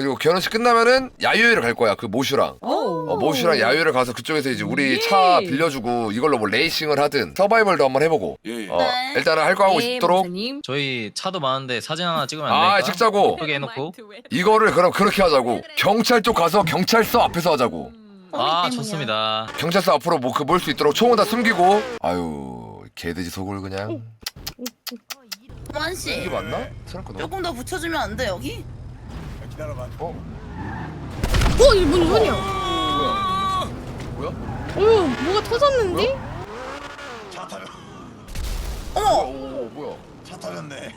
그리고 결혼식 끝나면은 야유회를 갈 거야 그 모슈랑 오. 어, 모슈랑 야유회를 가서 그쪽에서 이제 우리 차 빌려주고 이걸로 뭐 레이싱을 하든 서바이벌도 한번 해보고 예, 예. 어, 네. 일단은 할 거 하고 예, 있도록 목사님. 저희 차도 많은데 사진 하나 찍으면 안 아 될까? 찍자고 예쁘게 해놓고 이거를 그럼 그렇게 하자고 경찰 쪽 가서 경찰서 앞에서 하자고 아 때문이야. 좋습니다 경찰서 앞으로 뭐그몰수 있도록 총은 다 숨기고 아유 개돼지 속을 그냥 만 이게 씨, 맞나? 생각보다 조금 더 붙여주면 안 돼 여기? 기다려봐. 어? 어, 이거 뭔 소리야? 뭐야? 어휴, 뭐가 터졌는데? 차 타려. 어머, 오 뭐야 차 타렸네.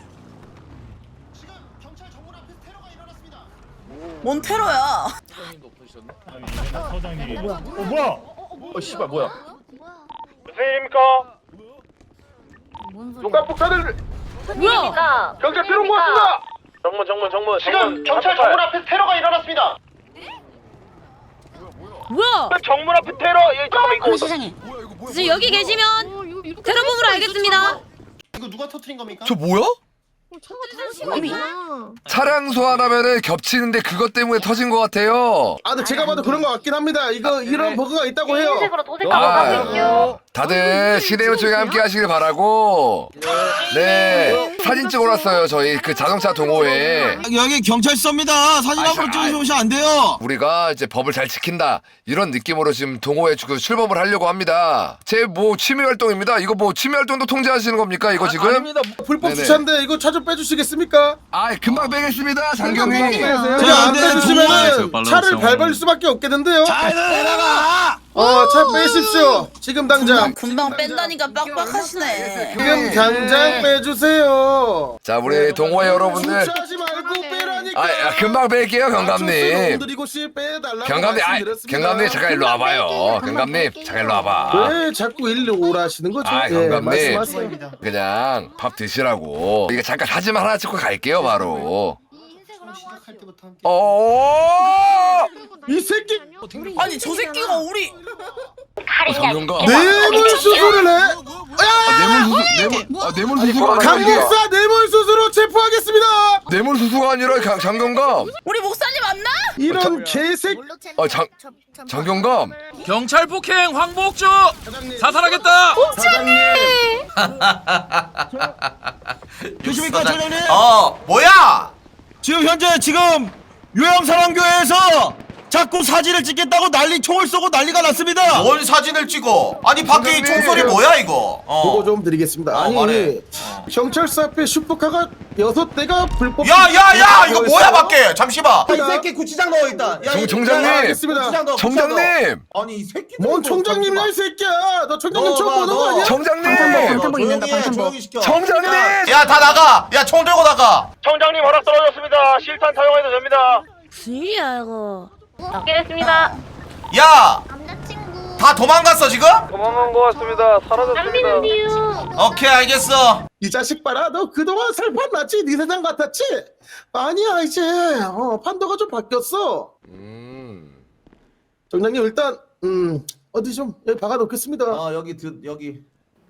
뭔 테러야? 어 씨발 뭐야 누가 폭탄을 뭐야? 경찰 들어온 것 같습니다. 정문 정문 정문. 지금 경찰 정문 앞에서 테러가 일어났습니다. 뭐야? 정문 앞에 테러. 예, 잠깐만 이거 어디서- 세상에. 뭐야 이거 뭐야 이제 여기 계시면 어, 이거 이렇게 테러범으로 알겠습니다. 이거 누가 터트린 겁니까? 저 뭐야? 어, 차가 터지구나. 차량 소환하면은 겹치는데 그것 때문에 터진 것 같아요 아, 근데 제가 봐도 그런 것 같긴 합니다. 이거 이런 버그가 있다고 해요. 아, 다들 시대 요청에 함께 하시길 바라고 네 사진 찍어 놨어요 저희 그 자동차 동호회 여기 경찰서입니다. 사진 한 번 찍으시면 안 돼요. 우리가 이제 법을 잘 지킨다 이런 느낌으로 지금 동호회 그 출범을 하려고 합니다 제 뭐 취미 활동입니다 이거 뭐 취미 활동도 통제하시는 겁니까 이거 지금 아닙니다. 불법 네네. 주차인데 이거 차좀 빼주시겠습니까? 아 금방 빼겠습니다 장경님 이거 안 빼주시면 차를. 밟을 수밖에 없겠는데요. 잘 내려가. 어, 차 빼십시오. 지금 당장. 금방 뺀다니까 빡빡하시네. 지금 당장 빼주세요. 자 우리 동호회 여러분들 주차하지 말고 빼라니까. 아, 아, 금방 뺄게요 경감님 씨 빼달라고 경감님 아 말씀드렸습니다. 경감님 잠깐 일로 와봐요 경감님 잠깐 일로 와봐 왜 자꾸 일로 오라시는 거죠? 아, 예, 경감님. 말씀하세요. 그냥 밥 드시라고 이거 잠깐 사진 하나 찍고 갈게요 바로 어 이 새끼! 아니 저 새끼가 우리 장룡가 뇌물 수술을 해. 아, 뇌물 수수 뇌물 아 뇌물 수수가 아니라 이게 강목사 뇌물 수수로 체포하겠습니다. 뇌물 수수가 아니라 장- 장경감! 우리 목사님 맞나? 이런 개새끼. 아 장 장경감! 경찰 폭행 황복주! 사장님. 사살하겠다! 사장님. 계십니까, 차장님? 어 뭐야 지금 현재 지금 요양사랑교회에서 자꾸 사진을 찍겠다고 난리 총을 쏘고 난리가 났습니다. 뭔 사진을 찍어 아니 밖에 이. 총소리 뭐야 이거 보고 어. 좀 드리겠습니다. 어, 아니 말해. 경찰서 앞에 슈퍼카가 여섯 대가 불법. 야야야 이거 뭐야 밖에 잠시만 이 새끼 구치장 넣어 있다. 정 총장님 알겠습니다. 총장님 아니 이 새끼. 뭔 총장님이야 이 새끼야. 너 총장님 너, 처음 너, 보는 거 너. 아니야? 총장님 방탄복 있는다, 방탄복. 조용히 시켜. 총장님 야 다 나가 야 총 들고 나가 총장님 허락 떨어졌습니다. 실탄 사용해도 됩니다. 무슨 일이야, 이거. 알겠습니다. 야다 도망갔어 지금 도망간 것 같습니다. 사라졌습니다. 오케이 알겠어 이 자식 봐라. 너 그동안 살판 났지? 네 세상 같았지? 아니야 이제 어, 판도가 좀 바뀌었어. 음 총장님 일단 음 어디 좀 여기 박아놓겠습니다. 어 여기 드 여기.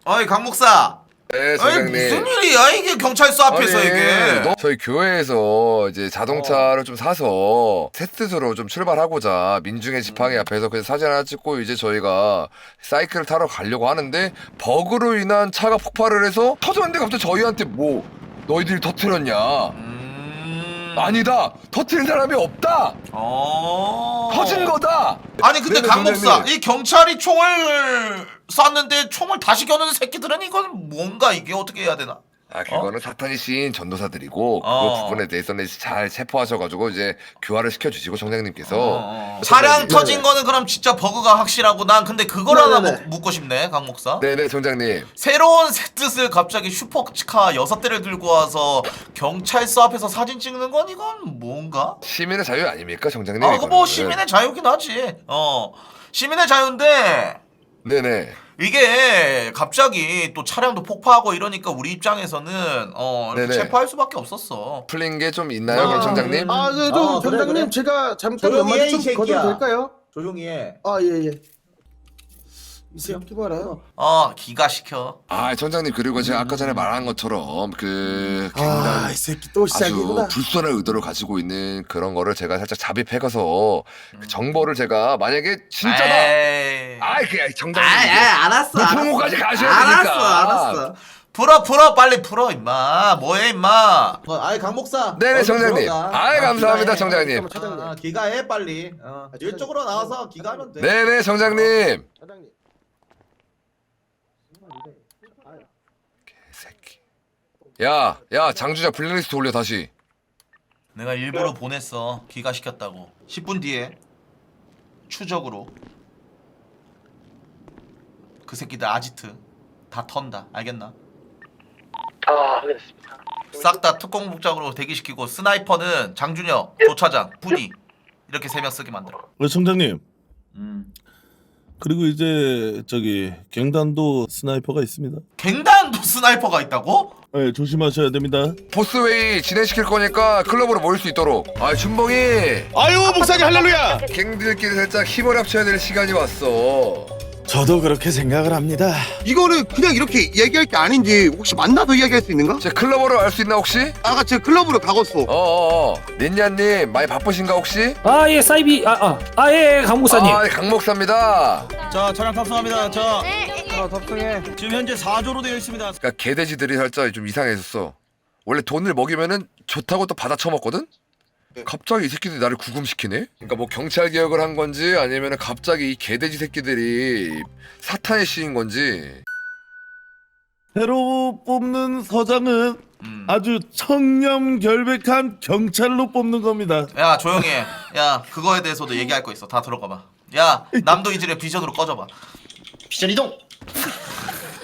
어이 강 목사 네 아니 총장님. 무슨 일이야? 이게 경찰서 앞에서 아니, 이게. 너- 저희 교회에서 이제 자동차를 좀 사서 테스트로 좀 출발하고자 민중의 지팡이 앞에서 그래서 사진 하나 찍고 이제 저희가 사이클을 타러 가려고 하는데 버그로 인한 차가 폭발을 해서 터졌는데 갑자기 저희한테 뭐 너희들이 터트렸냐? 음... 아니다. 터트린 사람이 없다. 어... 터진 거다. 아니 근데 네네, 강 목사 선생님. 이 경찰이 총을 쐈는데 총을 다시 겨누는 새끼들은 이건 뭔가 이게 어떻게 해야 되나? 아 그거는 사탄이 씌인 전도사들이고 그 어. 부분에 대해서는 잘 체포하셔가지고 이제 교화를 시켜주시고 총장님께서 어. 차량 네. 터진 거는 그럼 진짜 버그가 확실하고 난 근데 그걸 하나 네네네. 묻- 묻고 싶네 강 목사 네네 총장님 새로운 새 뜻을 갑자기 슈퍼카 여섯 대를 들고 와서 경찰서 앞에서 사진 찍는 건 이건 뭔가? 시민의 자유 아닙니까 총장님? 아, 그거 뭐 이거는? 시민의 자유긴 하지. 어, 시민의 자유인데 네네. 이게 갑자기 또 차량도 폭파하고 이러니까 우리 입장에서는 어 이렇게 네네. 체포할 수밖에 없었어. 풀린 게 좀 있나요, 그럼 아? 아, 그, 좀, 어, 그래, 그래. 제가 잠깐 몇 조용히 해, 마디 이 좀 새끼야. 거둬도 될까요? 조용히 해. 아, 예, 예. 이 새끼 봐라. 어 기가 시켜 아 청장님 그리고 제가 아까 전에 말한 것처럼 그 굉장히 아이 새끼 또 아주 시작이구나. 불순한 의도를 가지고 있는 그런 거를 제가 살짝 잡입해가서 그 정보를 제가 만약에 진짜다 에이. 아이 그 정장님 아이 아이 알았어 뭐 알았어 부모까지 가셔야 알았어 되니까. 알았어 풀어 풀어 빨리 풀어 임마 뭐해 임마 어, 아이 강 목사 네네 얼른 청장님 들어가. 아이 아, 감사합니다 기가해. 차장님. 아, 기가해 빨리 어, 일쪽으로 나와서 기가하면 돼 네네 청장님 차장님. 새끼. 야 야 장주자 블랙리스트 올려 다시. 내가 일부러 보냈어. 기가시켰다고. 10분 뒤에. 추적으로. 그 새끼들 아지트. 다 턴다. 알겠나? 아 알겠습니다. 싹 다 특공 복장으로 대기시키고 스나이퍼는 장준혁, 조차장, 부디 이렇게 세 명 쓰게 만들어. 왜 청장님. 음. 그리고 이제 저기 갱단도 스나이퍼가 있습니다. 갱단도 스나이퍼가 있다고? 네 조심하셔야 됩니다. 보스웨이 진행시킬 거니까 클럽으로 모일 수 있도록. 아 춘봉이. 아유 목사님 할렐루야! 갱들끼리 살짝 힘을 합쳐야 될 시간이 왔어 저도 그렇게 생각을 합니다. 이거는 그냥 이렇게 얘기할 게 아닌지 혹시 만나서 이야기할 수 있는가? 제 클럽으로 알 수 있나 혹시? 아까 제 클럽으로 가봤어. 어어어 닌냐님 많이 바쁘신가 혹시? 아 예 사이비 아아아예 강목사님 아 강목사입니다 자 차량 탑승합니다 자 네. 지금 현재 4조로 되어 있습니다 그러니까 개돼지들이 살짝 좀 이상했었어 원래 돈을 먹이면은 좋다고 또 받아 처먹거든? 갑자기 이 새끼들이 나를 구금시키네? 그러니까 뭐 경찰 개혁을 한 건지 아니면은 갑자기 이 개돼지 새끼들이 사탄의 씨인 건지 새로 뽑는 서장은 음. 아주 청렴 결백한 경찰로 뽑는 겁니다 야 조용히 해. 야 그거에 대해서도 얘기할 거 있어. 다 들어가봐. 야 남도 이질의 비전으로 꺼져봐. 비전 이동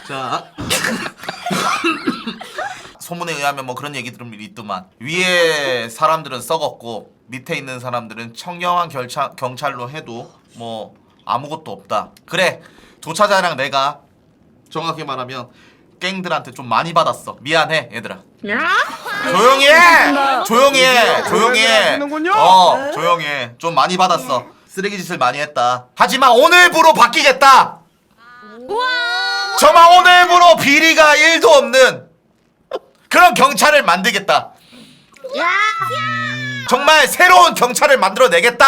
자 소문에 의하면 뭐 그런 얘기들은 있더만 위에 사람들은 썩었고 밑에 있는 사람들은 청렴한 결차, 경찰로 해도 뭐 아무것도 없다. 그래 조차장이랑 내가 정확히 말하면 갱들한테 좀 많이 받았어. 미안해 얘들아. 조용히 해. 조용히 해. 조용히 해. 어 조용히 해. 좀 많이 받았어. 쓰레기 짓을 많이 했다. 하지만 오늘부로 바뀌겠다. 저만 오늘부로 비리가 1도 없는 그런 경찰을 만들겠다. 정말 새로운 경찰을 만들어내겠다.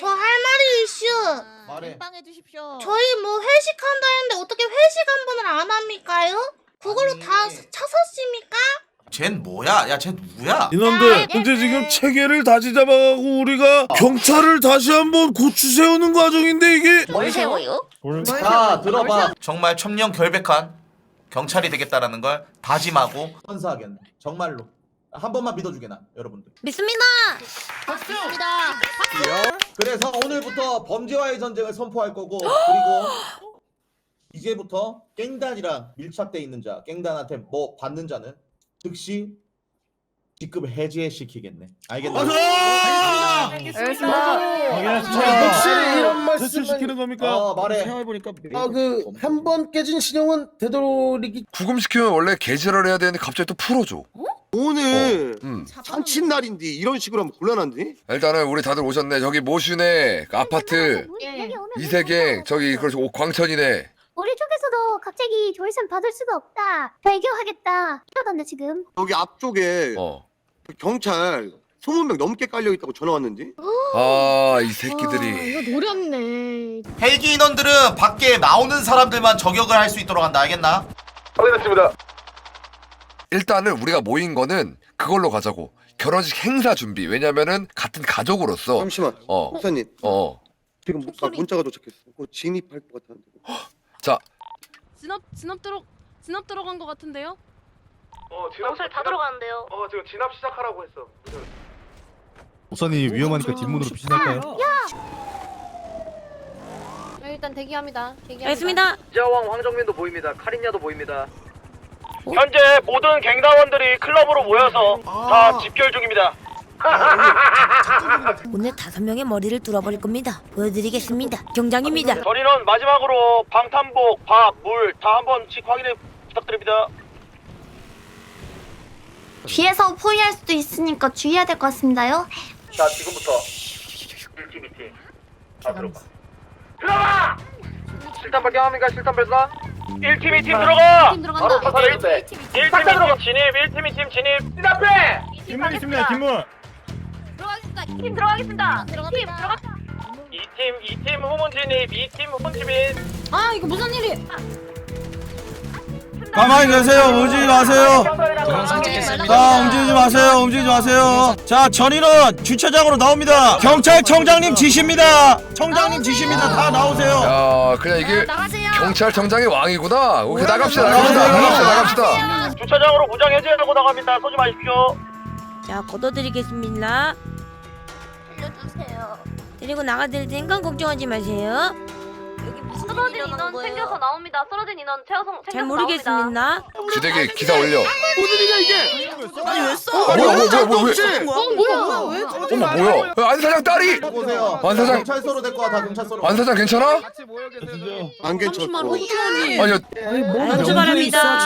저 할 말이 이슈. 말해 빵해 주십시오. 저희 뭐 회식한다 했는데 어떻게 회식 한 번을 안 합니까요? 그걸로 다 차섰습니까? 쟨 뭐야? 야, 쟤 누구야? 인원들 현재 지금 체계를 다시 잡아가고 우리가 경찰을 다시 한번 고추 세우는 과정인데 이게 뭘 세워요? 자 들어봐 정말 천년 결백한 경찰이 되겠다라는 걸 다짐하고. 선사하겠네. 정말로. 한 번만 믿어주게 나 여러분들. 믿습니다. 믿습니다. 그래서 오늘부터 범죄와의 전쟁을 선포할 거고 그리고 이제부터 깽단이랑 밀착돼 있는 자, 깽단한테 뭐 받는 자는 즉시 직급 해제시키겠네. 알겠나? 자, 확실히 이런 퇴출시키는 말씀은 겁니까? 어 말해. 아그 한 번 깨진 신용은 되돌리기 구금시키면 원래 개지랄 해야 되는데 갑자기 또 풀어줘 오늘 음. 참친 날인데 이런 식으로 하면 곤란한데? 일단은 우리 다들 오셨네 저기 모슈네 그 아파트 이세갱 저기 그렇죠 광천이네 우리 쪽에서도 갑자기 조회선 받을 수가 없다. 배교하겠다. 이러던데 지금. 여기 앞쪽에 어. 경찰 20명 넘게 깔려 있다고 전화 왔는데? 아이 새끼들이 이거 노렸네. 헬기 인원들은 밖에 나오는 사람들만 저격을 할 수 있도록 한다. 알겠나? 일단은 우리가 모인 거는 그걸로 가자고 결혼식 행사 준비 왜냐면은 같은 가족으로서 잠시만 어 목사님 어. 지금 문- 문자가 도착했어 곧 진입할 것 같았는데 자, 진압 진압 들어 진압 들어간 것 같은데요? 어 경찰 다 들어가는데요. 어 지금 진압 시작하라고 했어 목사님 위험하니까 뒷문으로 피신할까요? 일단 대기합니다. 알겠습니다. 이자왕 황정민도 보입니다 카린야도 보입니다 현재 모든 갱단원들이 클럽으로 모여서 다 집결 중입니다 오늘 다섯 명의 머리를 뚫어버릴 겁니다. 보여드리겠습니다. 경장입니다. 저희는 마지막으로 방탄복, 밥, 물 다 한 번씩 확인해 부탁드립니다 뒤에서 포위할 수도 있으니까 주의해야 될 것 같습니다요. 자 지금부터 1팀 2팀 다 들어가 들어가! 실탄 발견합니까? 실탄 발사. 1팀 2팀 들어가. 팀 들어간다. 바로 사살 1팀 2팀 진입. 1팀 2팀 진입. 신 앞에. 팀 있습니다. 팀은 들어가겠습니다. 팀 들어가겠습니다. 팀 들어가. 2팀 2팀 후문 진입. 2팀 후문 진입. 아 이거 무슨 일이? 가만히 계세요. 움직이지 마세요. 동영상 찍겠습니다. 자 움직이지 마세요. 움직이지 마세요. 자 전인은 주차장으로 나옵니다. 경찰청장님 지시입니다. 청장님 지시입니다. 다 나오세요. 야 그냥 이게 나가세요. 경찰청장이 왕이구나. 오케이 나갑시다. 나갑시다. 나갑시다. 나갑시다. 주차장으로 무장 해제하고 나갑니다. 쏘지 마십시오. 자, 걷어드리겠습니다. 알려주세요. 데리고 나가드릴 테니까 걱정하지 마세요. 여기 무슨 쓰러진 인원 챙겨서 나옵니다. 쓰러진 인원 채워서 챙겨서 잘 모르겠습니다. 지대기 기사 올려 무슨 일이야 이게? 아니 왜 써? 아, 뭐야, 뭐야, 뭐야, 왜? 하는 거야? 뭐야? 왜? 어머 뭐야 야, 안 사장 딸이 보세요. 완 사장. 경찰서로 데리고 와. 다 경찰서로. 안 사장 괜찮아? 안 괜찮고. 아니 안주 바랍니다.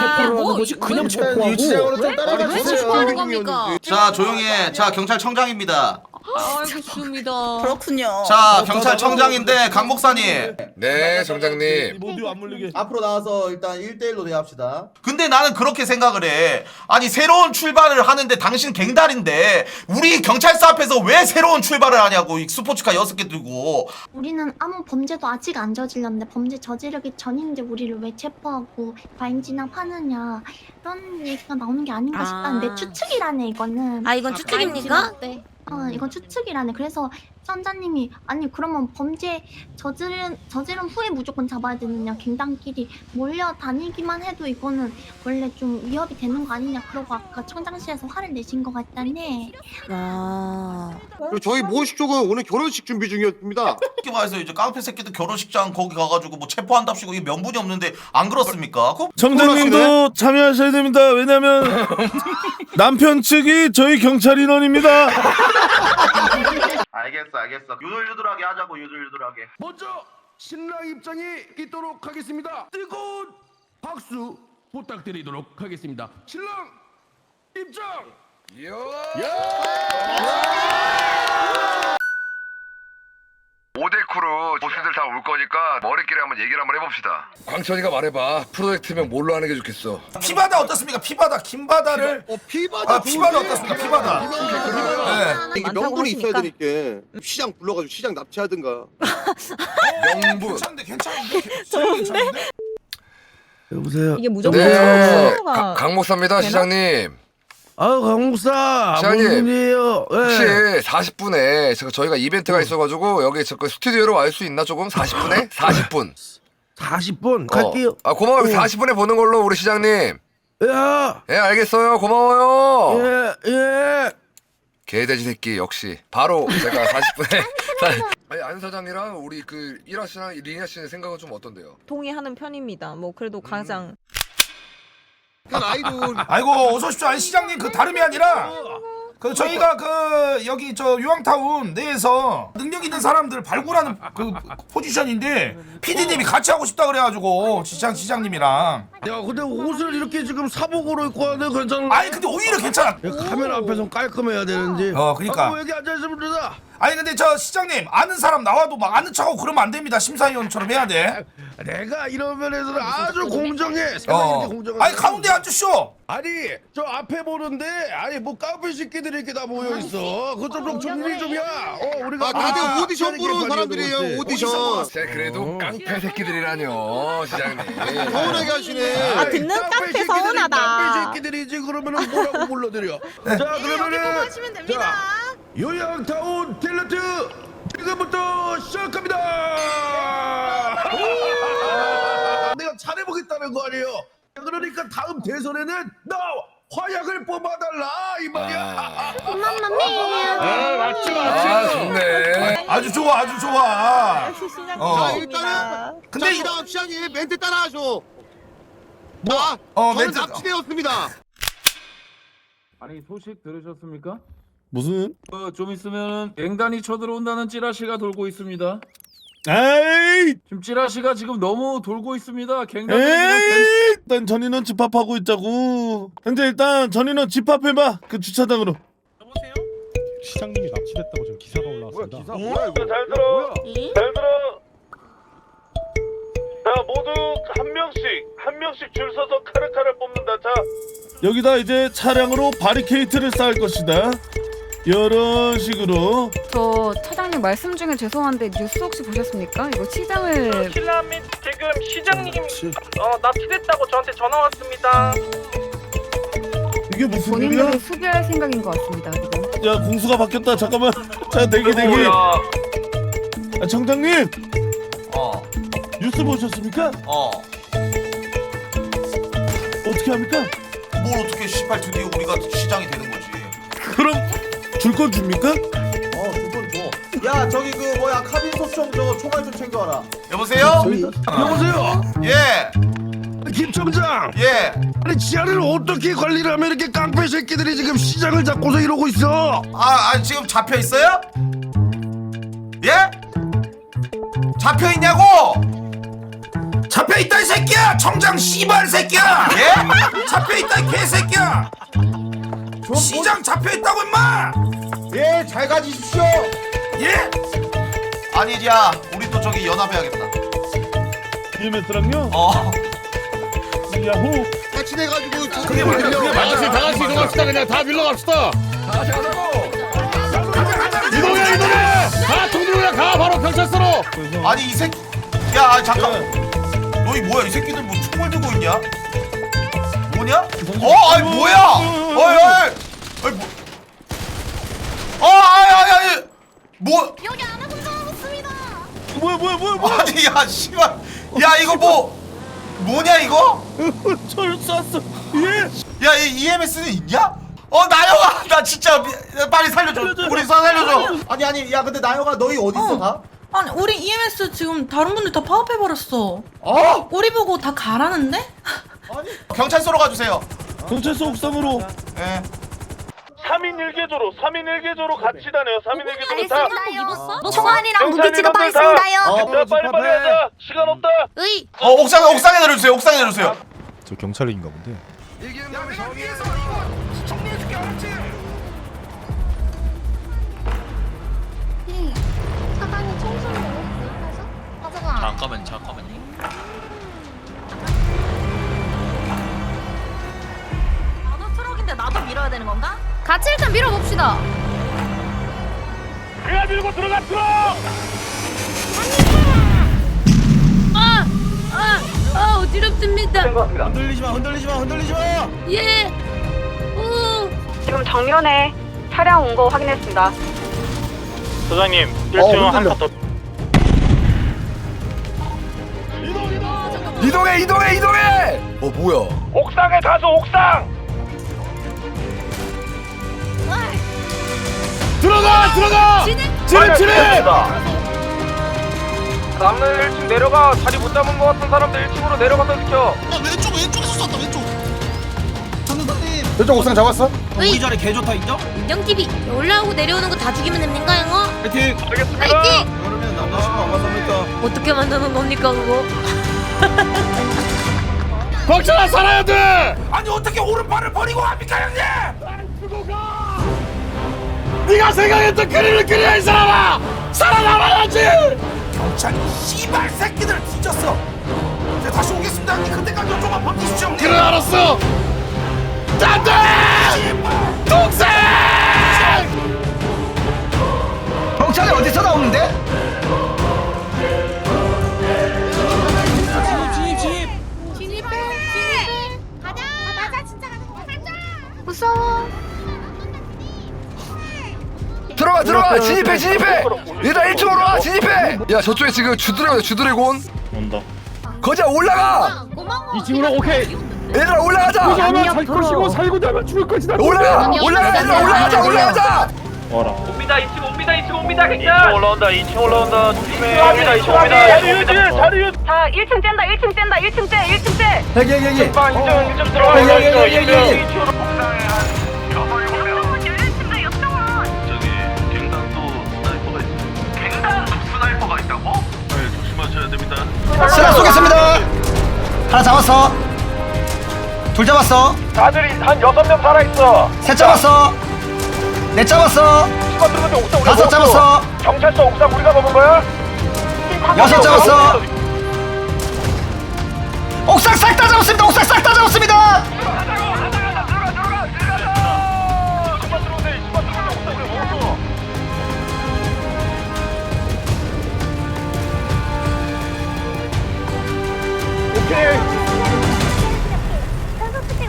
그냥 체포하고 유치장으로 좀 따라가 주세요. 자 조용히 해 자 경찰청장입니다 알겠습니다. 그렇군요. 자 경찰청장인데 강 목사님 네 정장님 모두 안 물리게 앞으로 나와서 일단 1대1로 대합시다. 근데 나는 그렇게 생각을 해 아니 새로운 출발을 하는데 당신 갱달인데 우리 경찰서 앞에서 왜 새로운 출발을 하냐고 이 스포츠카 여섯 개 들고 우리는 아무 범죄도 아직 안 저질렀는데 범죄 저지르기 전인데 우리를 왜 체포하고 과잉 진압하느냐 이런 얘기가 나오는 게 아닌가 아. 싶다는데 추측이라네 이거는. 아, 이건 추측입니까? 네. 어, 이건 추측이라네. 그래서 선자님이 아니 그러면 범죄 저지른 저지른 후에 무조건 잡아야 되느냐? 갱단끼리 몰려 다니기만 해도 이거는 원래 좀 위협이 되는 거 아니냐? 그러고 아까 청장실에서 화를 내신 것 같다네. 아, 그리고 저희 모식 쪽은 오늘 결혼식 준비 중이었습니다. 이렇게 말해서 이제 깡패 새끼들 결혼식장 거기 가가지고 뭐 체포한답시고 이게 명분이 없는데 안 그렇습니까? 그거 청장님도 참여하셔야 됩니다 왜냐면 남편 측이 저희 경찰 인원입니다 알겠어 알겠어 유들유들하게 하자고 유들유들하게 먼저 신랑 입장이 있도록 하겠습니다. 뜨거운 박수 부탁드리도록 하겠습니다. 신랑 입장. 오데쿠로 보스들 다 올 거니까 머리끼리 한번 얘기를 한번 해봅시다. 광천이가 말해봐. 프로젝트면 뭘로 하는 게 좋겠어? 피바다 어떻습니까? 피바다. 김바다를 어 피바다. 아 피바다? 어떻습니까? 피바다 네. 이게 명분이 있어야 되니까. 시장 불러가지고 시장 납치하든가. 명분. 괜찮은데 괜찮은데. 좋은데? 여보세요? 이게 무조건 네. 청소가 가- 강 목사입니다 시장님 아유 강목사. 시장님. 무슨 일이에요? 혹시 예. 40분에 저, 저희가 이벤트가 있어가지고 여기 저그 스튜디오로 갈수 있나 조금? 40분에? 40분. 40분? 어. 갈게요. 아 고마워요. 40분에 보는 걸로 우리 시장님. 야 예 알겠어요. 고마워요. 예, 예. 개돼지 새끼 역시. 바로 제가 40분에 아니 안 사장이랑 우리 그 일하 씨랑 리니아 씨의 생각은 좀 어떤데요? 동의하는 편입니다. 뭐 그래도 가장 그 아이돌. 아이고 어서 오십시오. 아니 시장님 그 다름이 아니라 그 저희가 그 여기 저 유황타운 내에서 능력 있는 사람들 발굴하는 그 포지션인데 PD님이 같이 하고 싶다 그래가지고 시장 시장님이랑. 야 근데 옷을 이렇게 지금 사복으로 입고 하는 괜찮은 아니 근데 오히려 괜찮아. 카메라 앞에서 깔끔해야 되는지. 어, 그러니까. 아, 여기 앉아있으면 되다 아니 근데 저 시장님 아는 사람 나와도 막 아는 척하고 그러면 안 됩니다. 심사위원처럼 해야 돼. 내가 이런 면에서는 아주 공정해. 어. 공정해 아니 가운데 앉으쇼 아니 저 앞에 보는데 아니 뭐 카페 새끼들이 이렇게 다 모여 있어. 그것 좀 정리 좀야. 어 우리가 아 다들 오디션 이렇게 보러 온 사람들이에요 오디션. 제 그래도 깡패 새끼들이라뇨 시장님. 서운하게 하시네. 아니, 듣는 깡패 새끼들이 서운하다. 카페 새끼들이지 그러면은 뭐라고 불러드려? 자 그러면은 하시면 됩니다. 요양타운 탤런트 지금부터 시작합니다! 내가 잘해보겠다는 거 아니에요? 그러니까 다음 대선에는 나 화약을 뽑아달라 이 말이야. 아, 엄마맘이. 맞지 아 좋네. 아주 좋아 아주 좋아. 어. 자 일단은 근데 자 이거- 그다음 시장님 멘트 따라하죠. 자, 어, 저는 멘트- 납치되었습니다. 아니 소식 들으셨습니까? 무슨? 어, 좀 있으면 갱단이 쳐들어온다는 찌라시가 돌고 있습니다. 에이 지금 찌라시가 지금 너무 돌고 있습니다. 갱단이 에이 일단 전인원 집합하고 있자고 근데 일단 전인원 집합해봐 그 주차장으로 시장님이 납치됐다고 지금 기사가 올라왔습니다. 잘 들어. 잘 들어. 모두 한 명씩 한 명씩 줄 서서 카르카를 뽑는다. 자, 여기다 이제 차량으로 바리케이트를 쌓을 것이다. 이런 식으로 저 차장님 말씀 중에 죄송한데 뉴스 혹시 보셨습니까? 이거 시장을 킬라미 지금 시장님 어 납치됐다고 저한테 전화 왔습니다. 이게 무슨 일이야? 본인들이 수비할 생각인 것 같습니다. 그리고. 야 공수가 바뀌었다. 잠깐만. 자 대기 대기. 뭐야? 아, 정장님 어, 뉴스 보셨습니까? 어. 어떻게 합니까? 뭘 어떻게 18 드디어 우리가 시장이 되는 거지. 그럼 줄 건 줍니까? 어, 두건 줘. 야, 저기 그 뭐야 카빈 좀 저거 총알 좀 챙겨와라. 여보세요? 여보세요. 예, 김 청장. 예. 아니 지하를 어떻게 관리를 하면 이렇게 깡패 새끼들이 지금 시장을 잡고서 이러고 있어? 아, 아 지금 잡혀 있어요? 예? 잡혀 있냐고? 잡혀 있다 이 새끼야. 청장 씨발 새끼야. 예? 잡혀 있다 이 개새끼야. 시장 잡혀 있다고 임마. 예, 잘 가지십시오. 예? 아니, 야, 우리 또 저기 연합해야겠다. EMS랑요? 어. 야호. 같이 돼가지고 그게 맞아, 그게 맞아. 다 같이 이동합시다 그냥 다 밀러 갑시다. 다 같이 가자고. 이동해 이동해. 다 동들어 그냥 가 바로 경찰서로. 아니 이 새끼 야 아, 잠깐 너희 뭐야 이 새끼들 뭐 총을 들고 있냐 뭐냐 어 아니 뭐야? 어이 어이. 어이 뭐. 어, 아이 아이 아이. 뭐. 여기 혼자 왔습니다. 뭐야 뭐야 뭐야 뭐야. 아니 야 씨발. 야 이거 뭐. 뭐냐 이거? 절 쐈어. 예. 야 이 EMS는 있냐? 어 나영아. 나 진짜 미- 빨리 살려줘. 우리 사 살려줘. 아니 아니, 야 근데 나영아 너희 어디 있어 다? 아니 우리 EMS 지금 다른 분들 다 파업해 버렸어. 어? 우리 보고 다 가라는데? 경찰서로 가주세요 경찰서 옥상으로. 예 3인 1개조로 3인 1개조로 같이 다녀요. 3인 1개조로 다. 총알이랑 무기 경찰 지급하겠습니다요. 어, 자, 빨리 빨리 하자. 시간 없다. 으이. 어 옥상 옥상에 내려주세요 옥상에 내려주세요 저 경찰인가 본데. 이기는 놈이 정의야. 정리해줄게 알았지? 사장님 청소를 넣었어요. 그래서 가져가. 잠깐만 잠깐만요. 나도 트럭인데 나도 밀어야 되는 건가? 같이 일단 밀어봅시다. 그냥 밀고 들어가 들어. 아, 아, 아 어지럽습니다. 흔들리지 마 흔들리지 마 흔들리지 마. 예. 오. 지금 정면에 차량 온 거 확인했습니다. 소장님, 어, 1층 한번 더. 이동해 이동해 이동해. 어 뭐야? 옥상에 가서 옥상. 들어가 들어가. 진입 진입. 남는 1층 내려가. 자리 못 잡은 것 같은 사람들 1층으로 내려가서 지켜. 왼쪽 왼쪽에서 쐈다 왼쪽 저쪽 옥상 잡았어? 우리 자리 개 좋다 인정? 인정 TV 올라오고 내려오는 거 다 죽이면 됩니까, 영어? 파이팅. 알겠습니다. 파이팅! 그러면 남자친구 안 만납니까? 어떻게 만드는 겁니까, 그거? 박찬아 살아야 돼. 아니 어떻게 오른팔을 버리고 합니까 형님? 네가 생각했던 그림을 그려야 이 사람아. 살아남아야지. 경찰이 씨발 새끼들 뒤졌어. 이제 다시 오겠습니다 형님 그때까지 좀만 버티십시오. 그래 알았어. 안돼. 동생. 경찰이 어디서 나오는데? 진입해! 진입해! 가자! 가자, 진짜 가자! 가자! 무서워. 들어가 들어가 진입해 진입해. 얘들아 1층으로 와 진입해. 야 저쪽에 지금 주드래곤 주드래곤. 온다. 거자 올라가. 고마워. 이 친구랑 오케이. 얘들아 올라가자. 하면 살 것이고 살고 나면 죽을 것이다. 올라가 올라가 얘들아 올라가자 올라가자. 와라. 옵니다. 2층 옵니다. 2층 옵니다. 2층 올라온다. 2층 올라온다. 조심해. 옵니다. 2층 옵니다. 자리 유지. 자리 유지. 자 1층 뗀다 1층 뗀다 1층 째 1층 째. 여기 여기 여기. 빵 2층 2층 들어가 있어. 2층 2 층으로. 쓰나 쏘겠습니다. 하나 잡았어. 둘 잡았어. 다들 한 6명 살아 있어. 셋 잡았어. 넷 잡았어. 시간 들어는데 옥상 우리가 다섯 먹었어. 잡았어. 경찰서 옥상 우리가 먹은 거야? 여섯 잡았어. 옥상 싹 다 잡았습니다 옥상 싹 다 잡았습니다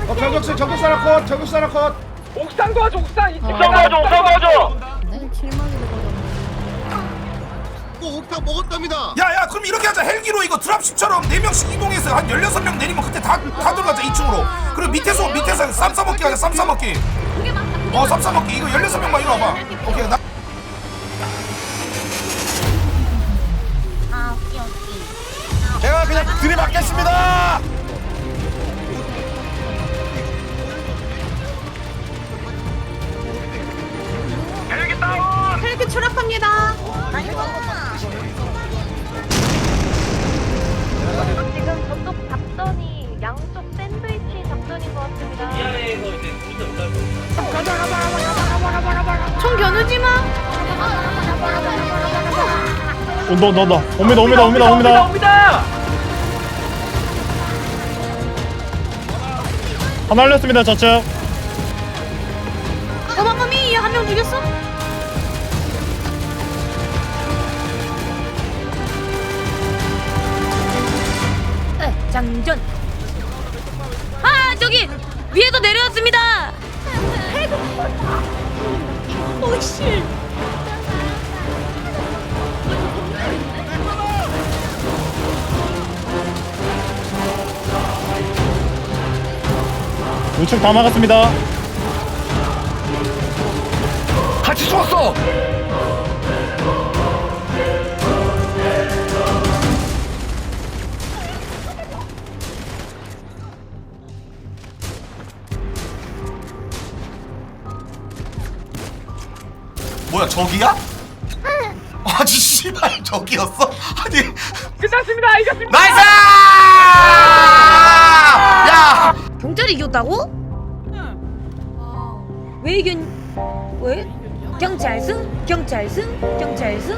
어, 저격수 하나 컷 저격수 하나 컷. 옥상 도와줘 옥상. 옥상 도와줘 옥상 도와줘. 또 옥상 먹었답니다. 야야 그럼 이렇게 하자. 헬기로 이거 드랍십처럼 4명씩 이동해서 한 16명 내리면 그때 다, 다 들어가자 2층으로. 그리고 밑에서 밑에서 쌈 싸먹기 하자. 쌈 싸먹기. 어쌈 싸먹기. 이거 16명만 이리 와봐. 오케이 나 제가 그냥 들이받겠습니다. 헬기 추락합니다. 지금 저쪽 작전이 양쪽 샌드위치 작전인 것 같습니다. 총 겨누지 마 온다 온다 온다 옵니다 옵니다 옵니다 옵니다 옵니다 하나 날렸습니다 저쪽 도망가미 한명 죽였어? 장전. 아 저기 위에서 내려왔습니다. 오씨 우측 다 막았습니다 같이 죽었어 뭐야 저기야? 아니 씨발 저기였어? 아니 끝났습니다 이겼습니다 나이스! 야! 경찰이 이겼다고? 왜 이겼? 왜? 경찰승? 경찰승? 경찰승?